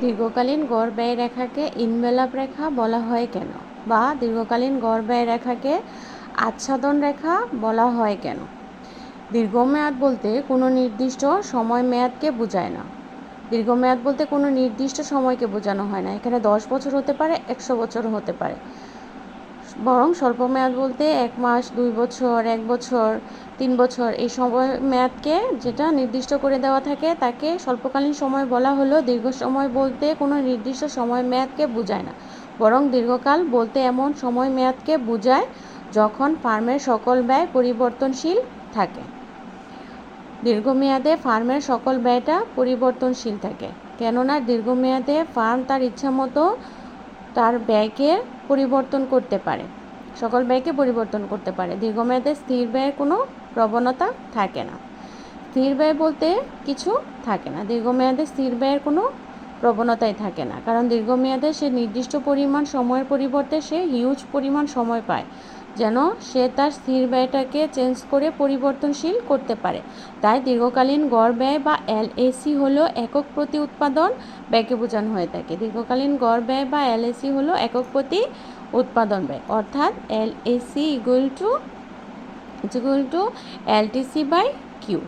দীর্ঘকালীন গড় ব্যয় রেখাকে ইনভেলাপ রেখা বলা হয় কেন? বা দীর্ঘকালীন গড় ব্যয় রেখাকে আচ্ছাদন রেখা বলা হয় কেন? দীর্ঘমেয়াদ বলতে কোনো নির্দিষ্ট সময় মেয়াদকে বোঝায় না। দীর্ঘমেয়াদ বলতে কোনো নির্দিষ্ট সময়কে বোঝানো হয় না। এখানে দশ বছর হতে পারে, একশো বছর হতে পারে। বরং স্বল্প মেয়াদ বলতে এক মাস, দুই বছর, এক বছর, তিন বছর, এই সময় মেয়াদকে যেটা নির্দিষ্ট করে দেওয়া থাকে তাকে স্বল্পকালীন সময় বলা হলো। দীর্ঘ সময় বলতে কোনো নির্দিষ্ট সময় মেয়াদকে বোঝায় না। বরং দীর্ঘকাল বলতে এমন সময় মেয়াদকে বোঝায় যখন ফার্মের সকল ব্যয় পরিবর্তনশীল থাকে। দীর্ঘমেয়াদে ফার্মের সকল ব্যয়টা পরিবর্তনশীল থাকে। কেননা দীর্ঘমেয়াদে ফার্ম তার ইচ্ছা মতো তার ব্যয়কে পরিবর্তন করতে পারে। সকল ব্যয়কে পরিবর্তন করতে পারে। দীর্ঘমেয়াদে স্থির ব্যয়ের কোনো প্রবণতা থাকে না। স্থির ব্যয় বলতে কিছু থাকে না। দীর্ঘমেয়াদে স্থির ব্যয়ের কোনো প্রবণতাই থাকে না। কারণ দীর্ঘমেয়াদে সে নির্দিষ্ট পরিমাণ সময়ের পরিবর্তে সে হিউজ পরিমাণ সময় পায়। যেন সে তার স্থির ব্যয়টাকে চেঞ্জ করে পরিবর্তনশীল করতে পারে। তাই দীর্ঘকালীন গড় ব্যয় বা এলএসি হলো একক প্রতি উৎপাদন ব্যয়কে বোঝানো হয়ে থাকে। দীর্ঘকালীন গড় ব্যয় বা এলএসি হলো একক প্রতি উৎপাদন ব্যয়। অর্থাৎ LAC equal to equal to LTC by Q.